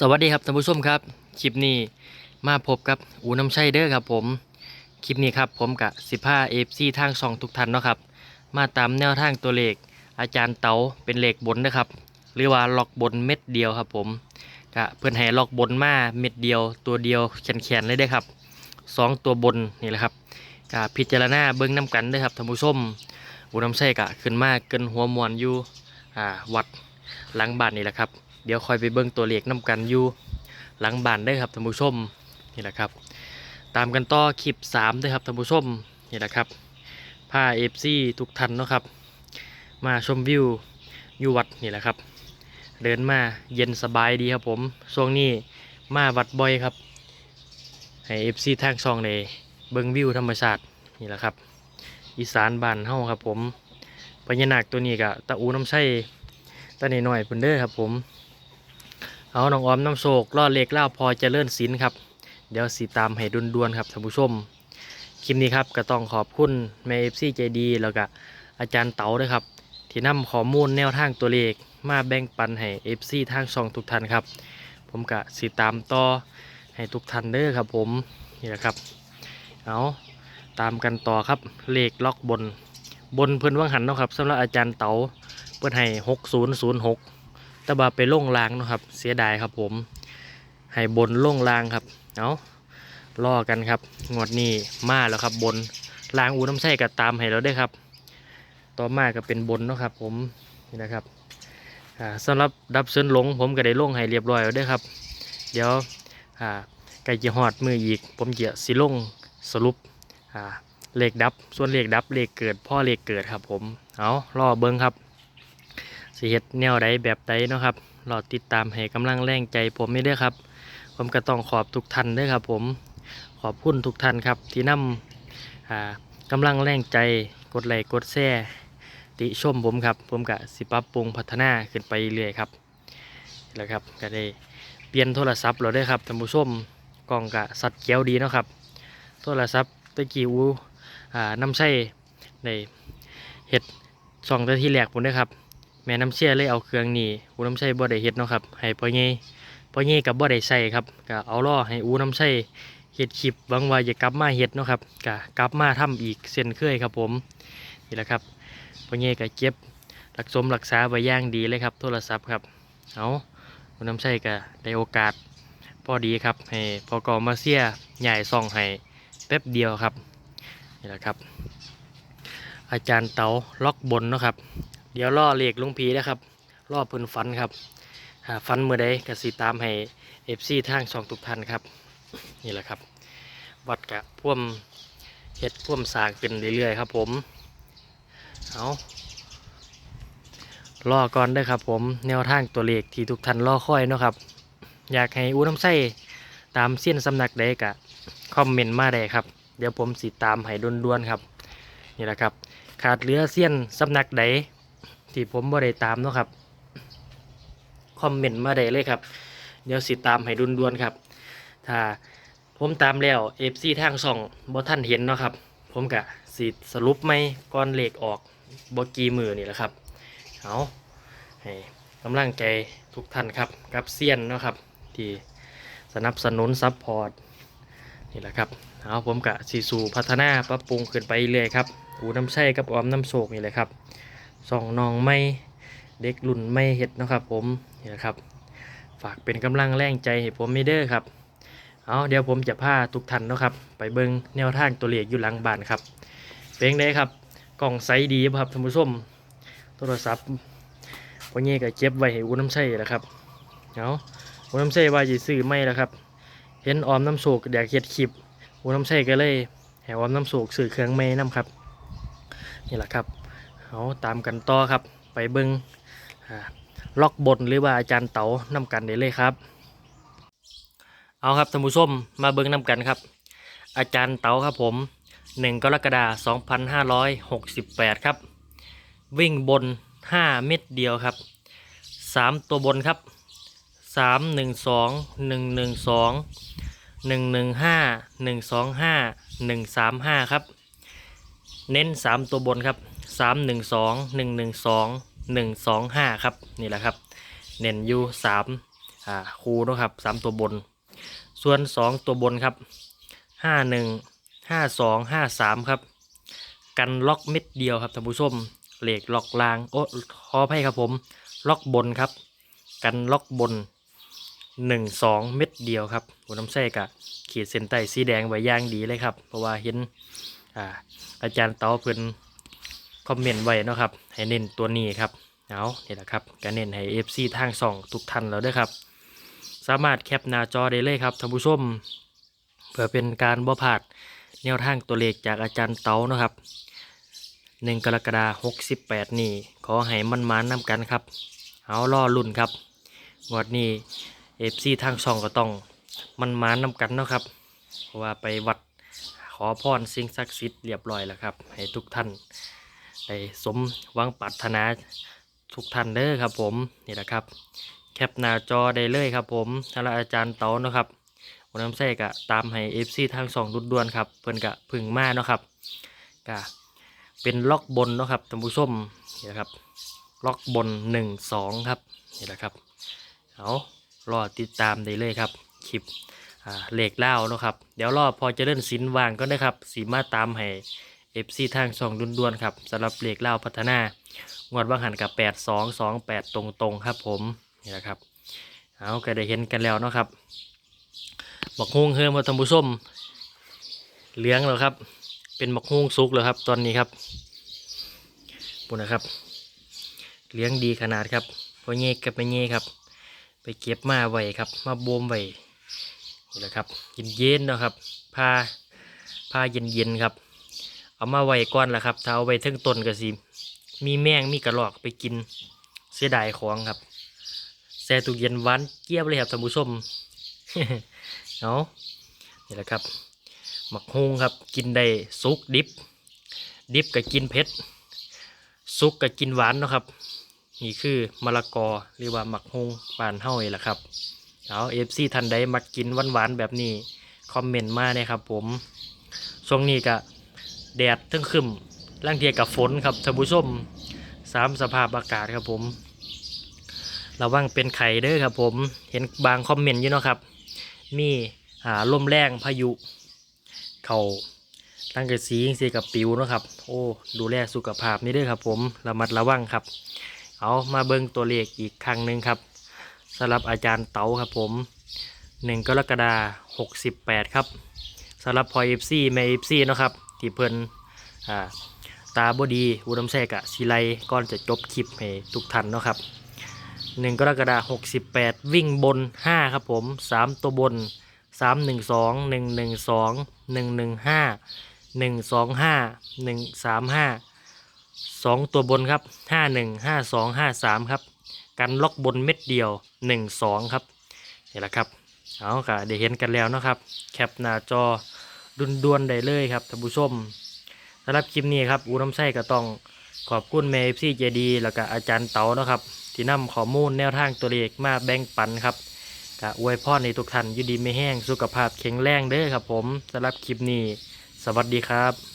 สวัสดีครับท่านผู้ชมครับ คลิปนี้มาพบกับอูน้ำชัยเด้อครับผม คลิปนี้ครับผมกับสิบ้าเอฟซีทางช่องทุกท่านเนาะครับ มาตามแนวทางตัวเลข อาจารย์เต๋าเป็นเลขบนนะครับ หรือว่าล็อกบนเม็ดเดียวครับผมกะเพื่อนให้ล็อกบนมาเม็ดเดียว ตัวเดียวแขนๆเลยได้ครับสองตัวบนนี่แหละครับกะพิจารณาเบิ้งน้ำกันเด้อครับท่านผู้ชมอูน้ำชัยกะขึ้นมาเกินหัวมวนอยู่อ่าวัดหลังบ้านนี่แหละครับ เดี๋ยวคอยไปเบิ่งตัวเลขน้ำกันอยู่หลังบ้านได้ครับท่านผู้ชมนี่แหละครับ ตามกันต่อคลิป3ด้วยครับท่านผู้ชมนี่แหละครับพาเอฟซีทุกท่านเนาะครับ มาชมวิวอยู่วัดนี่แหละครับ เดินมาเย็นสบายดีครับผมช่วงนี้มาวัดบ่อยครับให้เอฟซีทางซองในเบิ่งวิวธรรมชาตินี่แหละครับอีสานบ้านเฮาครับผมพญานาคตัวนี้กะตะอูน้ำใช่ตาหน่อยเพิ่นเด้อครับผม เอาน้องออมน้ำโศกล่อเล็กเล่าพอจะเลื่อนสินครับ เดี๋ยวสีตามให้ดุนดวนครับท่านผู้ชม คลิปนี้ครับก็ต้องขอบคุณแม่เอฟซีใจดีแล้วก็อาจารย์เต๋าด้วยครับ ที่นำข้อมูลแนวทางตัวเลขมาแบ่งปันให้เอฟซีทางช่องทุกท่านครับ ผมก็สีตามต่อให้ทุกท่านเด้อครับผมนี่แหละครับเอาตามกันต่อครับเลขล็อกบน บนเพื่อนว่างหันเนาะครับสำหรับอาจารย์เต๋าเพื่นให้6006 แต่ว่าไปล่งลางเนาะครับ เสียดายครับผมให้บนล่งลางครับเอาล่อกันครับ งวดนี้มาแล้วครับบนลางอูน้ำใส่กับตามให้เราได้ครับ ต่อมาก็เป็นบนเนาะครับ ผมนี่นะครับอ่าสำหรับดับเส้นหลง ผมก็ได้ล่งให้เรียบร้อยแล้วได้ครับ เดี๋ยวอ่าไก่จะหอดมืออีก ผมจะสิล่งสรุปเลขดับ ส่วนเลขดับเลขเกิดพ่อเลขเกิดครับผมเอาล่อเบิ้งครับ สิเฮ็ดแนวใดแบบใดเนาะครับรอติดตามให้กำลังแรงใจผมไม่ได้อครับ ผมก็ต้องขอบทุกท่านด้วยครับ ผมขอบคุณทุกท่านครับ ที่นำอ่ากำลังแรงใจกดไลค์กดแชร์ติชมผมครับ ผมก็สิปรับปรุงพัฒนาขึ้นไปเรื่อยครับแล้วครับก็ได้เปลี่ยนโทรศัพท์เราได้ครับท่านผู้ชมกล้องก็สัดเกียวดีเนาะครับ โทรศัพท์ตะกี้อูอ่าน้ำใช้ในเห็ดสองตัวที่แรกผมได้ครับ แม่น้ำเชี่ยเลยเอาเครื่องนี่อูน้ำใช้บ่ได้เฮ็ดเนาะครับให้พ่อใหญ่พ่อใหญ่กับบ่ได้ใส่ครับก็เอาล่อให้อูน้ำใช้เฮ็ดคลิปหวังว่าจะกลับมาเฮ็ดเนาะครับก็กลับมาทำอีกเส้นเคยครับผมนี่แหละครับพ่อใหญ่ก็เก็บรักสมรักษาไว้ย่างดีเลยครับ โทรศัพท์ครับเอาอูน้ำใช้ก็ได้โอกาสพอดีครับให้พอกอมาเสียใหญ่ซองให้แป๊บเดียวครับนี่แหละครับ อาจารย์เตาล็อกบนนะครับ เดี๋ยวล่อเหลขลุงพีนะครับล่อเพิ่นฟันครับฟันเมื่อใดกสิตามให้เอฟซีทางช่องทุกท่านครับ นี่แหละครับ วัดกะพ่วมเห็ดพ่วมสางเป็นเรื่อยๆครับ ผมเอาล่อก่อนได้ครับ ผมแนวทางตัวเลขที่ทุกท่านล่อค่อยเนาะครับ อยากให้อู้น้ำไส้ตามเส้นสำนักใดกะคอมเมนต์มาได้ครับ เดี๋ยวผมสิตามให้ด่วนๆครับ นี่แหละครับ ขาดเหลือเส้นสำนักใด ที่ผมบ่ได้ตามเนาะครับ คอมเมนต์มาได้เลยครับ เดี๋ยวสิตามให้ดุนดวนๆครับ ถ้าผมตามแล้วเอฟซีทางช่องบ่ท่านเห็นเนาะครับ ผมกะสิสรุปไม่ก่อนเหลขออกบ่กี่มือนี่แหละครับ เอาให้กำลังใจทุกท่านครับกับเซียนเนาะครับที่สนับสนุนซัพพอร์ตนี่แหละครับเอาผมกะสีสู่พัฒนาปรับปรุงขึ้นไปเรื่อยครับอูน้ำใช่กับออมน้ำโศกนี่แหละครับ สองน้องไม่เด็กรุ่นไม่เห็ดนะครับผมนี่นะครับ ฝากเป็นกำลังแรงใจให้ผมไม่เด้อครับเอาเดี๋ยวผมจะพาทุกท่านนะครับ ไปเบิงแนวทางตัวเลขอยู่หลังบ้านครับเป็นไงครับกล่องไซดีครับท่านผู้ชมโทรศัพท์วันนี้ก็เก็บไว้ให้อูน้ำใช่แหละครับเอาอูน้ำใช่ว่าจะซื้อไม่แล้วครับ เห็นออมน้ำโศกอยากเฮ็ดคลิปอูน้ำใช่ก็เลยให้ออมน้ำโศกซื้อเครื่องไม่น้ำครับ นี่แหละครับ เอาตามกันต่อครับ ไปเบิงอ่าล็อกบนหรือว่าอาจารย์เต๋านำกันได้เลยครับ เอาครับท่านผู้ชมมาเบิงนำกันครับ อาจารย์เต๋าครับผม 1 กรกฎาคม2568 ครับ วิ่งบน 5 เม็ดเดียวครับ 3 ตัวบนครับ 3 1 2 1 1 2 1 1 5 1 2 5 1 3 5 ครับ เน้น 3 ตัวบนครับ สามหนึ่งสองหนึ่งหนึ่งสองหนึ่งสองห้าครับนี่แหละครับเน้นอยู่สามอ่าคูนะครับสามตัวบน ส่วนสองตัวบนครับห้าหนึ่งห้าสองห้าสามครับ กันล็อกเม็ดเดียวครับท่านผู้ชมเหล็กล็อกลางโอ้ขออภัยครับผม ล็อกบนครับ กันล็อกบนหนึ่งสองเม็ดเดียวครับหัวน้ำไส้กะขีดเส้นใต้สีแดงไว้ย่างดีเลยครับ เพราะว่าเห็นอาอาจารย์เต๋าเพิ่น คอมเมนต์ไว้เนาะครับ ให้เน้นตัวนี้ครับเอานี่แหละครับก็เน้นให้ FC ทางส่องทุกท่านแล้วด้วยครับ สามารถแคปหน้าจอได้เลยครับท่านผู้ชมเพื่อเป็นการบ่พลาดแนวทางตัวเลขจากอาจารย์เต๋านะครับหนึ่งกรกฎาคม68นี่ ขอให้มันมานนำกันครับ เอาล่อลุ่นครับงวดนี้เอฟซีทางช่องก็ต้องมันมานนำกันเนาะครับ เพราะว่าไปวัดขอพรสิ่งศักดิ์สิทธิ์เรียบร้อยแล้วครับ ให้ทุกท่าน ได้สมวังปรารถนาทุกท่านเด้อครับผมนี่แหละครับ แคปหน้าจอได้เลยครับผมท่านอาจารย์เต๋านะครับวันน้ำแทรกะตามให้เอฟซีทางสองดุดด่วนครับเพิ่นกะพึ่งมาเนาะครับกะเป็นล็อกบนเนาะครับท่านผู้ชมนี่นะครับล็อกบนหนึ่งสองครับนี่แหละครับเอารอติดตามได้เลยครับคลิปอ่าเลขเล่าเนาะครับ เดี๋ยวรอพอจะเล่นสินวางก็ได้ครับสีมาตามให้ เอฟซีทางสองดุดดวนครับสำหรับเลขเล่าพัฒนางวดว่างหันกับแปดสองสองแปดตรงๆ ครับผมนี่แหละครับเอาก็ได้เห็นกันแล้วเนาะครับบักฮวงเฮิมมาทำผู้ส้มเหลืองแล้วครับ เป็นบักฮวงสุกแล้วครับ ตอนนี้ครับปุ่นนะครับเลี้ยงดีขนาดครับพอเงี้กับไปเงี้ครับ ไปเก็บมาไว้ครับ มาบวมไว้นี่แหละครับเย็นๆนะครับพาพาเย็นๆครับ เอามาไว้ก่อนละครับถ้าเอาไว้ทั้งต้นก็สิมีแมงมีกระหรอกไปกินเสียดายของครับแช่ตู้เย็นหวานเกี๊ยบเลยครับท่านผู้ชมเอาะนี่แหละครับหมักฮุงครับกินได้สุกดิบ ดิบก็กินเผ็ดสุกก็กินหวานเนาะครับ นี่คือมะละกอหรือว่าหมักฮุงบานเฮ้านี่แหละครับเอาเอฟซีทันใดมักกินหวานๆแบบนี้ คอมเมนต์มาเลยครับผมช่วงนี้ก็ แดดทั้งครึมร่างเทียกับฝนครับท่านผู้ชมสามสภาพอากาศครับผมระวังเป็นไข่เด้อครับผมเห็นบางคอมเมนต์อยู่เนาะครับ มีหาลมแรงพายุ เขาตั้งกระสีเสีกับปิวเนาะครับ โอ้ดูแลสุขภาพนี่เด้อครับ ผมระมัดระวังครับ เอามาเบิ่งตัวเลขอีกครั้งหนึ่งครับสำหรับอาจารย์เต๋าครับผมหนึ่งกรกฎาหกสิบแปดครับสำหรับพอเอฟซีแม่เอฟซีเนาะครับที่เพิ่นอ่าตาบดีอุดมแทรกะสีไลก่อนจะจบคลิปให้ทุกท่านเนาะครับหนึ่งกรกฎาคมหกสิบแปดวิ่งบนห้าครับผมสามตัวบนสามหนึ่งสองหนึ่งหนึ่งสองหนึ่งหนึ่งห้าหนึ่งสองห้าหนึ่งสามห้าสองตัวบนครับห้าหนึ่งห้าสองห้าสามครับ กันล็อกบนเม็ดเดียวหนึ่งสองครับ นี่แหละครับ เอาค่ะได้เห็นกันแล้วนะครับ แคปหน้าจอ ดุนดวนได้เลยครับท่านผู้ชมสำหรับคลิปนี้ครับอูน้ำไส้ก็ต้องขอบคุณเมฟซี่เจดีแล้วก็อาจารย์เต๋าเนาะครับ ที่นำข้อมูลแนวทางตัวเลขมาแบ่งปันครับกะอวยพรในทุกท่านอยู่ดีไม่แห้งสุขภาพแข็งแรงเด้อครับผมสำหรับคลิปนี้ สวัสดีครับ